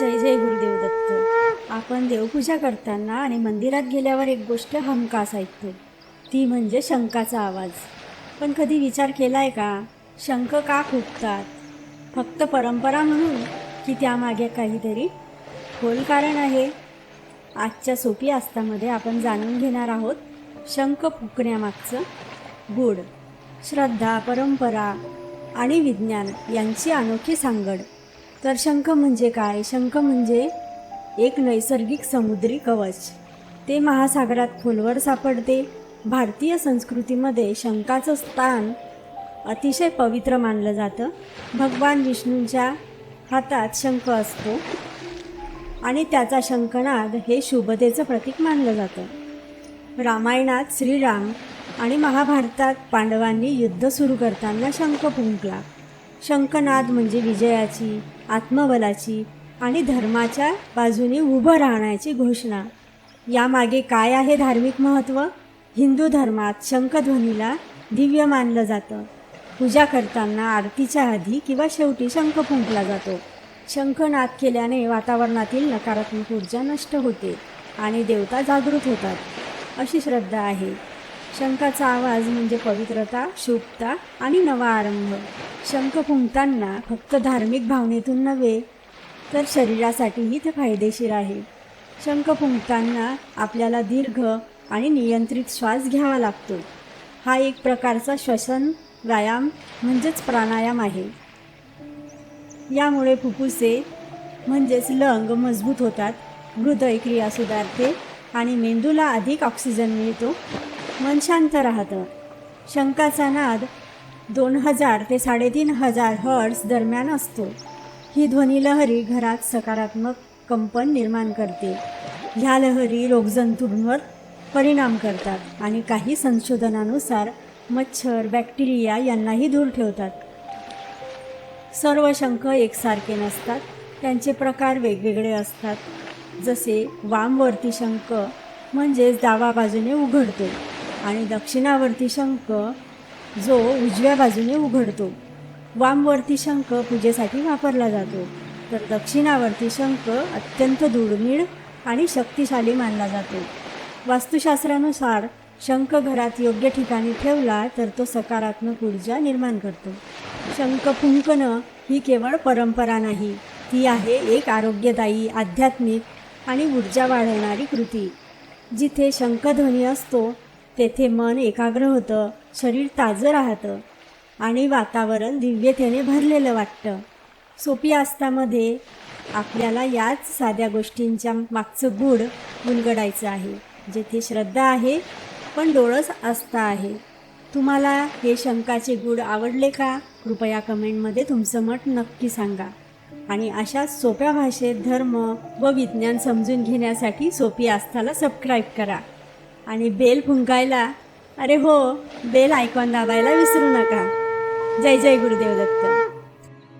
जय जय गुरुदेव दत्त. आपण देवपूजा करताना आणि मंदिरात गेल्यावर एक गोष्ट हमखास ऐकतो. ती म्हणजे शंखाचा आवाज. पण कधी विचार केला आहे का? शंख का फुकतात फक्त परंपरा म्हणून की त्यामागे काहीतरी खोल कारण आहे? आजच्या सोपी आस्तामध्ये आपण जाणून घेणार आहोत शंख फुकण्यामागचं गूढ. श्रद्धा परंपरा आणि विज्ञान यांची अनोखी सांगड. तर शंख म्हणजे काय? शंख म्हणजे एक नैसर्गिक समुद्री कवच. ते महासागरात खोलवर सापडते. भारतीय संस्कृतीमध्ये शंखाचं स्थान अतिशय पवित्र मानलं जातं. भगवान विष्णूंच्या हातात शंख असतो आणि त्याचा शंखनाद हे शुभतेचं प्रतीक मानलं जातं. रामायणात श्रीराम आणि महाभारतात पांडवांनी युद्ध सुरू करताना शंख फुंकला. शंखनाद म्हणजे विजयाची आत्मबलाची आणि धर्माच्या बाजूने उभं राहण्याची घोषणा. यामागे काय आहे धार्मिक महत्त्व हिंदू धर्मात शंखध्वनीला दिव्य मानलं जातं. पूजा करताना आरतीच्या आधी किंवा शेवटी शंख फुंकला जातो. शंखनाद केल्याने वातावरणातील नकारात्मक ऊर्जा नष्ट होते आणि देवता जागृत होतात. अशी श्रद्धा आहे. शंखाचा आवाज म्हणजे पवित्रता शुभता आणि नवा आरंभ. शंख फुंकताना फक्त धार्मिक भावनेतून नव्हे तर शरीरासाठीही ते फायदेशीर आहे. शंख फुंकताना आपल्याला दीर्घ आणि नियंत्रित श्वास घ्यावा लागतो. हा एक प्रकारचा श्वसन व्यायाम म्हणजेच प्राणायाम आहे. यामुळे फुफ्फुसे म्हणजेच लंग मजबूत होतात हृदय क्रिया सुधारते आणि मेंदूला अधिक ऑक्सिजन मिळतो. मन शांत राहतं. शंकाचा नाद दोन हजार ते साडेतीन हजार हर्ट्स दरम्यान असतो. ही ध्वनीलहरी घरात सकारात्मक कंपन निर्माण करते. ह्या लहरी रोगजंतूंवर परिणाम करतात आणि काही संशोधनानुसार मच्छर बॅक्टेरिया यांनाही दूर ठेवतात. सर्व शंख एकसारखे नसतात. त्यांचे प्रकार वेगवेगळे असतात. जसे वामवर्ती शंख म्हणजेच डावा बाजूने उघडतो. आणि दक्षिणावर्ती शंख जो उजव्या बाजूने उघडतो. वामवर्ती शंख पूजेसाठी वापरला जातो. तर दक्षिणावर्ती शंख अत्यंत दुर्मिळ आणि शक्तिशाली मानला जातो. वास्तुशास्त्रानुसार शंख घरात योग्य ठिकाणी ठेवला तर तो सकारात्मक ऊर्जा निर्माण करतो. शंख फुंकणं ही केवळ परंपरा नाही ती आहे एक आरोग्यदायी आध्यात्मिक आणि ऊर्जा वाढवणारी कृती. जिथे शंखध्वनी असतो तेथे मन एकाग्र होतं शरीर ताजं राहतं आणि वातावरण दिव्यतेने भरलेलं वाटतं. सोपी आस्थामध्ये आपल्याला याच साध्या गोष्टींच्या मागचं गूढ उलगडायचं आहे जेथे श्रद्धा आहे पण डोळस आस्था आहे. तुम्हाला हे शंकाचे गूढ आवडले का? कृपया कमेंटमध्ये तुमचं मत नक्की सांगा. आणि अशाच सोप्या भाषेत धर्म व विज्ञान समजून घेण्यासाठी सोपी आस्थाला सबस्क्राईब करा. आणि बेल फुंकायला अरे हो बेल आयकॉन दाबायला विसरू नका. जय जय गुरुदेव दत्त.